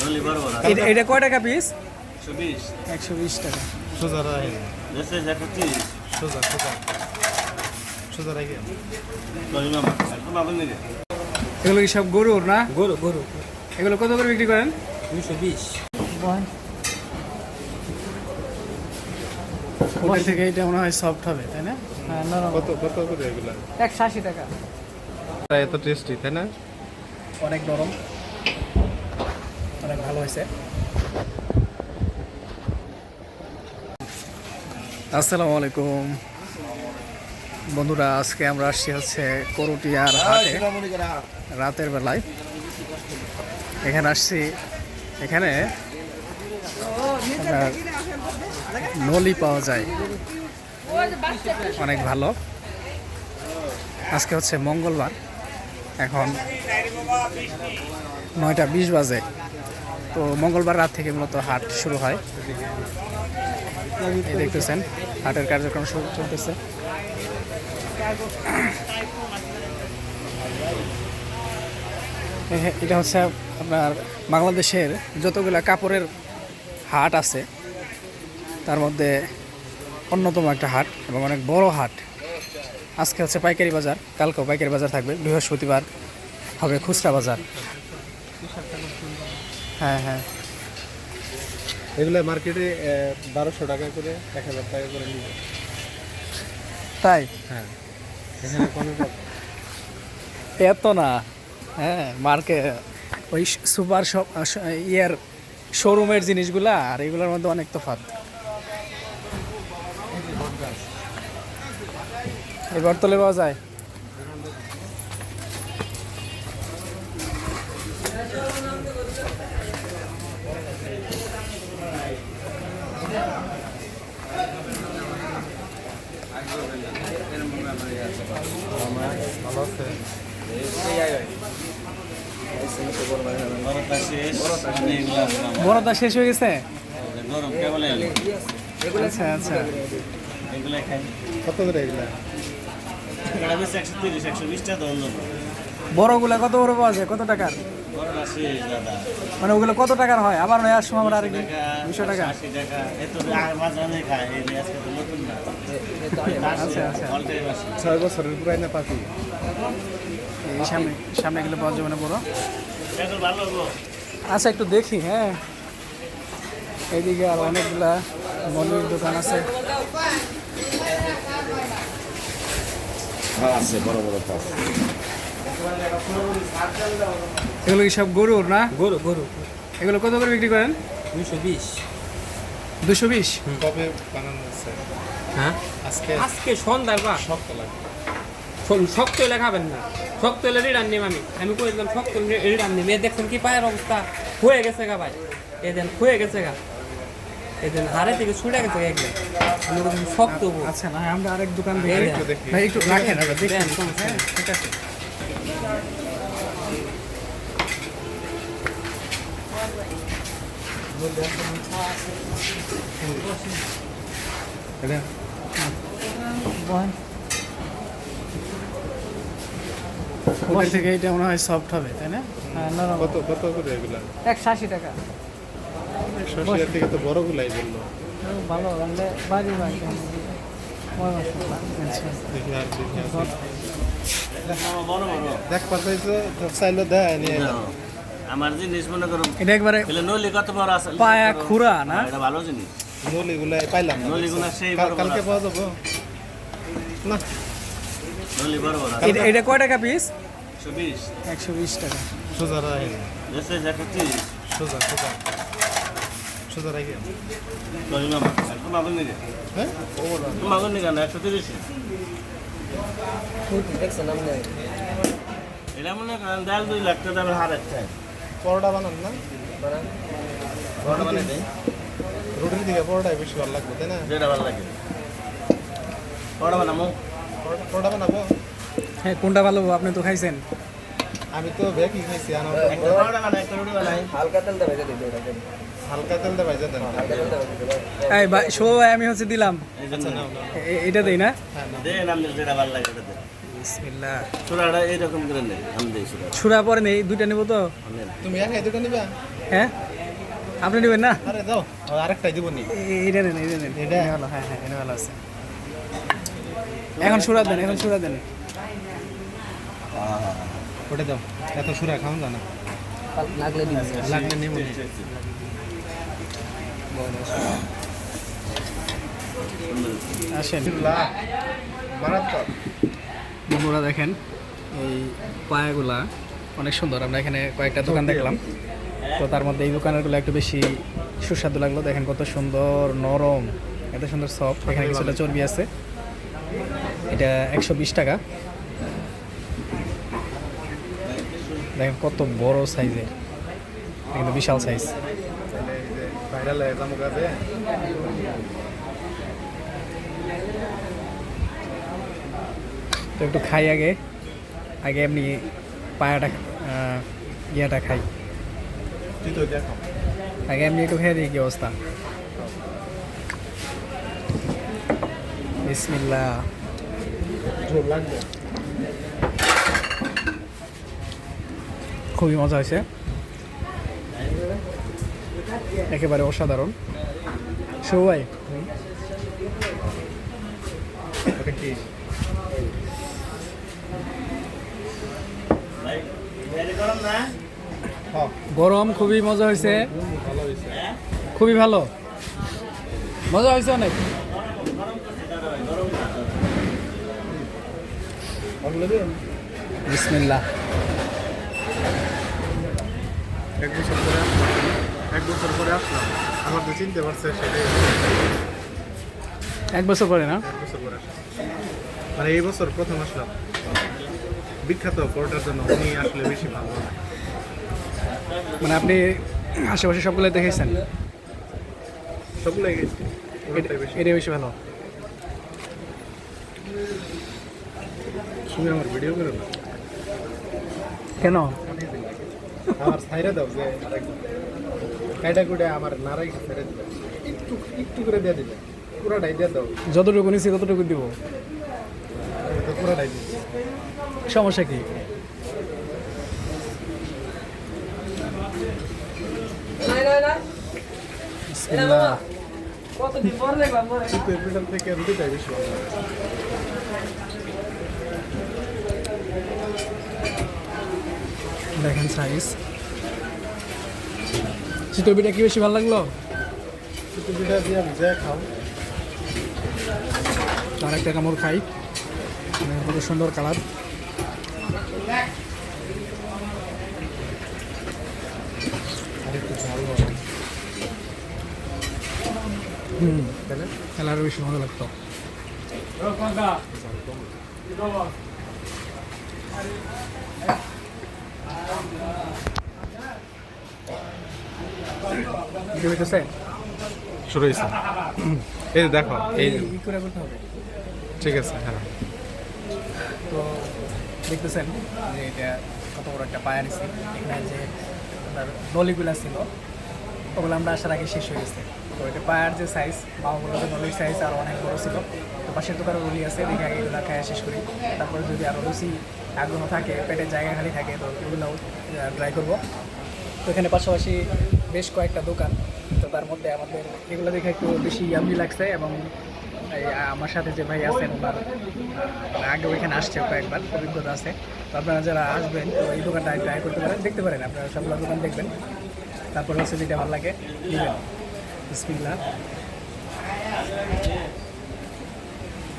নলি বড় বড় এটা- কয় টাকা পিস একশো বিশ একশো বিশ টাকা সোজা সোজা। সোজা সোজা নিলে এগুলো কি সব গরুর না? গরু গরু। এগুলো কত করে বিক্রি করেন? দুইশো বিশ। ওদের থেকে এটা মনে হয় সফট হবে তাই না? হ্যাঁ কত কত করে এগুলা? একশো আশি টাকা। এত টেস্টি তাই না? অনেক নরম। অনেক ভালো হয়েছে আসসালামু আলাইকুম। বন্ধুরা আজকে আমরা আসছি হচ্ছে করুটিয়ার হাটে। রাতের বেলায়। এখানে আসছি। এখানে নলি পাওয়া যায়। অনেক ভালো। আজকে হচ্ছে মঙ্গলবার। এখন নয়টা বিশ বাজে। তো মঙ্গলবার রাত থেকে মূলত হাট শুরু হয়। দেখতেছেন, হাটের কার্যক্রম শুরু চলতেছে। এটা হচ্ছে আপনার বাংলাদেশের যতগুলা কাপড়ের হাট আছে, তার মধ্যে অন্যতম একটা হাট এবং অনেক বড় হাট। আজকে হচ্ছে পাইকারি বাজার, কালকেও পাইকারি বাজার থাকবে, বৃহস্পতিবার হবে খুচরা বাজার। হ্যাঁ হ্যাঁ। এগুলা মার্কেটে বারোশো টাকা করে এক হাজার টাকা করে নিবে। তাই? হ্যাঁ। এখানে কোনো এত না। হ্যাঁ মার্কে ওই সুপার শপ ইয়ের শোরুমের জিনিসগুলা আর এগুলোর মধ্যে অনেক তফাৎ। এই বর্তলে পাওয়া যায়? বড়টা শেষ হয়ে গেছে? নরম কেবল এলো আচ্ছা আচ্ছা। কত করে এগুলা? বড়গুলা কত বড় পাওয়া যায়? কত টাকার? মানে ওগুলো কত টাকার হয়? আবার নয় আসব আমরা আর টাকা দুশো টাকা? না। আচ্ছা আচ্ছা। ছয় বছরের পুরাই পাখি। সামনে সামনে গেলে পাওয়া যাবে না বড়। ভালো হব আচ্ছা একটু দেখি হ্যাঁ। এইদিকে আর অনেকগুলা মন্দির দোকান আছে। আছে বড় বড় এগুলো কি সব গরুর না? গরু গরু। এগুলো কত করে বিক্রি করেন? দুইশো বিশ। দুশো বিশ? কবে বানানো হ্যাঁ। আজকে? আজকে সন্ধ্যার বা শক্ত লাগে শোন- শক্ত হলে খাবেন না। শক্ত হলে রিটার্ন নিম আমি। আমি করে দিলাম শক্ত হলে রিটার্ন নিম। এ দেখছেন কি পায়ের অবস্থা? হয়ে গেছে গা ভাই। এ দেন হয়ে গেছে গা। এ দেন হাড়ে থেকে ছুটে গেছে গা একদম আমি বলছি শক্ত হব। আচ্ছা না আমরা আরেক দোকান দেখি। ভাই একটু রাখেন দেখি। দেন, হ্যাঁ ঠিক আছে। এটা ওদের থেকে এটা মনে হয় সফট হবে তাই না? হ্যাঁ নরম কত কত করে এগুলা? একশো আশি টাকা। শশিয়ার থেকে তো বড়গুলাই বলল। ভালো রাখলে বাড়ি বাড়ি দেখি আর দেখি আর বড় বড় দেখ পাঠাইছো চাইলো দেয় নিয়ে আমার জিনিস মনে করো এটা একবারে নলি কত বড় আছে? পায়া খুরা না? হ্যাঁ, এটা ভালো জিনিস। নলিগুলাই পাইলাম না নলিগুলা সেই কালকে। পাওয়া যাব? না। এটা- এটা কয় টাকা পিস একশো বিশ টাকা। সোজা সোজা সোজা সোজা হ্যাঁ কেন একশো তিরিশ এটা মনে করেন ডাল দুই লাখ টাকা দামের হার একটা পরোটা বানান না? বড় মানে দেয় রুটির দিকে পরোটাই বেশি ভালো লাগবে তাই না যেটা ভালো লাগে। বানামো পরোটা- পরোটা বানাবো। হ্যাঁ কোনটা ভালো? আপনি তো খাইছেন। আমি তো ভেকি খাইছি হালকা দেন। এই ভাই শো আমি হচ্ছে দিলাম। আচ্ছা এটা দেই না? হ্যাঁ নাও। যেটা ভালো লাগে এটা দে। বিসমিল্লাহ। চূড়াটা এইরকম করে নেই আমি দিই চূড়া। ছুরা পরে নেই দুইটা নেব তো? তুমি একাই দুটো নিবা? হ্যাঁ? আপনি নেবেন না? আরে দাও দিব নি। এ- এইটা নেন এইটা নেন এটা? এটা ভালো হ্যাঁ হ্যাঁ এটা ভালো আছে। এখন সুরা দেন এখন সুরা দেন। ওটা দাও। এত সুরা খাওয়া জানা লাগলে দিন। লাগলে। আসেন। বন্ধুরা দেখেন এই পায়াগুলা অনেক সুন্দর। আমরা এখানে কয়েকটা দোকান দেখলাম। তো তার মধ্যে এই দোকানেরগুলো একটু বেশি সুস্বাদু লাগল। দেখেন কত সুন্দর নরম এত সুন্দর সফট এখানে কিছুটা চর্বি আছে। এটা একশো বিশ টাকা। দেখেন কত বড় সাইজের। কিন্তু বিশাল সাইজ তো একটু খাই আগে। আগে এমনি পায়াটা ইয়েটা খাই। আগে এমনি একটু খেয়ে দিই কি অবস্থা। বিসমিল্লা খুবই মজা হয়েছে। একেবারে অসাধারণ। সবাই হ্যাঁ। গরম খুবই মজা হয়েছে। খুবই ভালো। মজা হয়েছে অনেক ওগুলো দিন বিসমিল্লা এক বছর পরে এক বছর পরে আসলাম। আমার তো চিনতে পারছে সেটাই। এক বছর পরে না? এক বছর পরে মানে এই বছর প্রথম আসলাম। বিখ্যাত পরোটার জন্য উনি আসলে বেশি ভালো। মানে আপনি আশেপাশে সবগুলো দেখেছেন সবগুলোই গেছি। বেশি। এটাই বেশি ভালো। তুমি আমার ভিডিও করো না। কেন? আমার সাইরা দাও যে কাইটা কুটে আমার নারাই ছেড়ে দিবে। একটু একটু করে দিয়ে দিবে। পুরাটাই দিয়ে দাও। যতটুকু নিছি ততটুকু দিব। তো পুরাটাই দিচ্ছি। সমস্যা কি? বিসমিল্লাহ। কিন্তু এপ্রিল থেকে রুটিটাই বেশি ভালো দেখেন সাইজ পিঠা কি বেশি ভালো লাগল? কিন্তু পিঠা দিয়ে ভিজা খাও তার একটা কামড় খাই। মানে কত সুন্দর কালার হুম। বেশি ভালো লাগতো। শুরু হয়েছে এই দেখো এই ঠিক আছে হ্যাঁ। তো দেখতেছেন যে এটা কত বড় একটা পায়া নিছি এখানে যে আপনার নলিগুলা ছিল ওগুলো আমরা আসার আগে শেষ হয়ে গেছে। তো এটা পায়ার যে সাইজ বাবাগুলোতে নলির সাইজ আরও অনেক বড় ছিল। তো পাশের দোকানে রুলি আছে দেখে আগে এগুলো খাওয়া শেষ করি। তারপরে যদি আরও রুচি আগ্রহ থাকে পেটের জায়গা খালি থাকে তো এগুলোও ট্রাই করব। তো এখানে পাশাপাশি বেশ কয়েকটা দোকান তো তার মধ্যে আমাদের এগুলো দেখে একটু বেশি ইয়ামি লাগছে এবং আমার সাথে যে ভাই আছেন ওনার আহ, আগেও এখানে আসছে কয়েকবার অভিজ্ঞতা আছে। তো আপনারা যারা আসবেন তো এই দোকানটা ট্রাই করতে পারেন দেখতে পারেন আপনারা সবগুলো দোকান দেখবেন। তারপর হচ্ছে যেটা ভালো লাগে নেবেন। বিসমিল্লা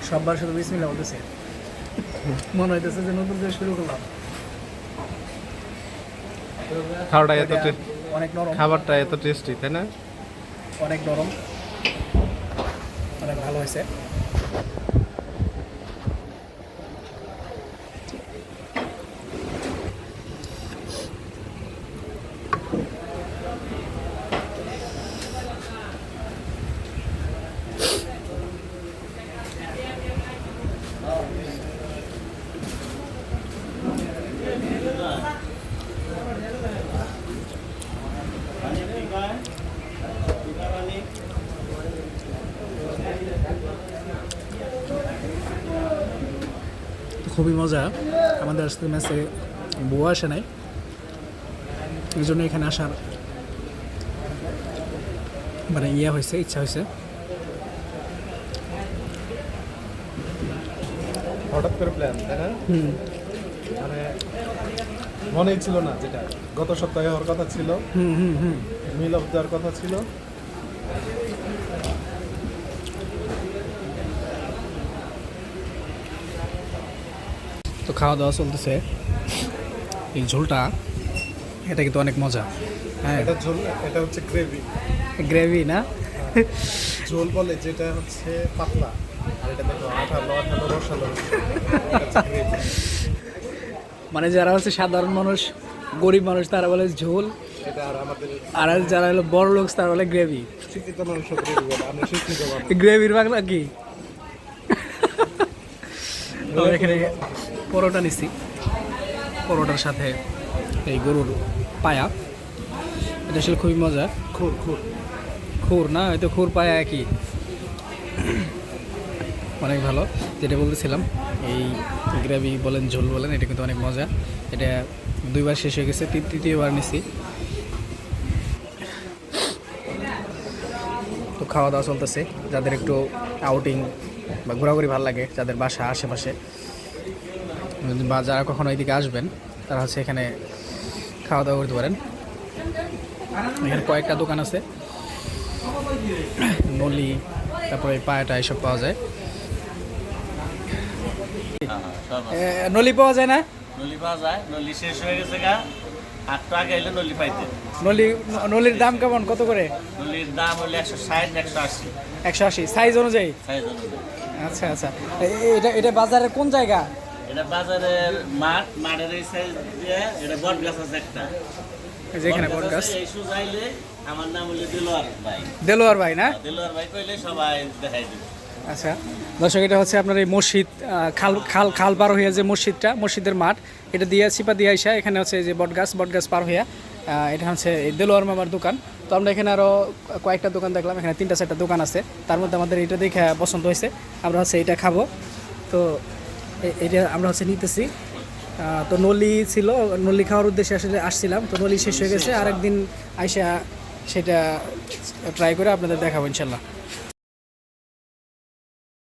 সববার শুধু বিসমিল্লা বলতেছে। মনে হইতেছে যে নতুন করে শুরু করলাম। খাওয়াটা এত অনেক নরম। খাবারটা এত টেস্টি তাই না? অনেক নরম। অনেক ভালো হয়েছে। খুবই মজা। আমাদের আজকে ম্যাচে বউ আসে নাই। এই জন্য এখানে আসার মানে ইয়ে হয়েছে ইচ্ছা হয়েছে। হঠাৎ করে প্ল্যান তাই না? মানে মনেই ছিল না যেটা। গত সপ্তাহে হওয়ার কথা ছিল। হুম হুম হুম। মিল অফ দেওয়ার কথা ছিল। খাওয়া দাওয়া চলতেছে। এই ঝোলটা এটা কিন্তু অনেক মজা। হ্যাঁ। এটা ঝোল এটা হচ্ছে গ্রেভি। গ্রেভি না? ঝোল বলে যেটা হচ্ছে পাতলা আর এটা দেখো আঠালো আঠালো রসালো। মানে যারা হচ্ছে সাধারণ মানুষ গরিব মানুষ তারা বলে ঝোল। আর যারা হলো বড় লোক তারা বলে গ্রেভি। গ্রেভির বাংলা কি? এখানে পরোটা নিছি। পরোটার সাথে এই গরুর পায়া। এটা আসলে খুবই মজা খুব খুব খুর না হয়তো খুর পায়া একই। অনেক ভালো। যেটা বলতেছিলাম এই গ্রেভি বলেন ঝোল বলেন এটা কিন্তু অনেক মজা এটা দুইবার শেষ হয়ে গেছে তৃতীয়বার নিছি। তো খাওয়া দাওয়া চলতেছে। যাদের একটু আউটিং বা ঘোরাঘুরি ভালো লাগে যাদের বাসা আশেপাশে বা যারা কখনো এদিকে আসবেন তারা হচ্ছে এখানে খাওয়া দাওয়া করতে পারেন। এখানে কয়েকটা দোকান আছে। নলি তারপরে পায়াটা এসব পাওয়া যায়। নলি পাওয়া যায় না? নলি পাওয়া যায়। নলি শেষ হয়ে গেছে গা। আট টাকা এলে নলি পাইতে। নলি নলির দাম কেমন? কত করে? নলির দাম হলো একশো ষাট একশো আশি। একশো আশি। সাইজ অনুযায়ী? সাইজ অনুযায়ী। আচ্ছা আচ্ছা। এটা এটা বাজারের কোন জায়গা? এটা বাজারের মাঠ মাঠের এই সাইজ দিয়ে এটা বট গাছ আছে একটা। এই বট গাছ এই সুজাইলে আমার নাম হলো দিলোয়ার ভাই। দেলোয়ার ভাই না? দিলোয়ার ভাই কইলে সবাই দেখাই দিবে। আচ্ছা। দর্শক এটা হচ্ছে আপনার এই মসজিদ খাল খাল খাল পার হইয়া যে মসজিদটা মসজিদের মাঠ এটা দিয়ে দিয়ে আইসা এখানে হচ্ছে যে বটগাছ বটগাছ পার হইয়া এটা হচ্ছে এই দেলোয়ার মামার দোকান। তো আমরা এখানে আরও কয়েকটা দোকান দেখলাম এখানে তিনটা চারটা দোকান আছে। তার মধ্যে আমাদের এটা দেখে পছন্দ হয়েছে আমরা হচ্ছে এটা খাব। তো এটা আমরা হচ্ছে নিতেছি। তো নলি ছিল, নলি খাওয়ার উদ্দেশ্যে আসলে আসছিলাম। তো নলি শেষ হয়ে গেছে। আরেকদিন আইসা সেটা ট্রাই করে আপনাদের দেখাবো ইনশাল্লাহ।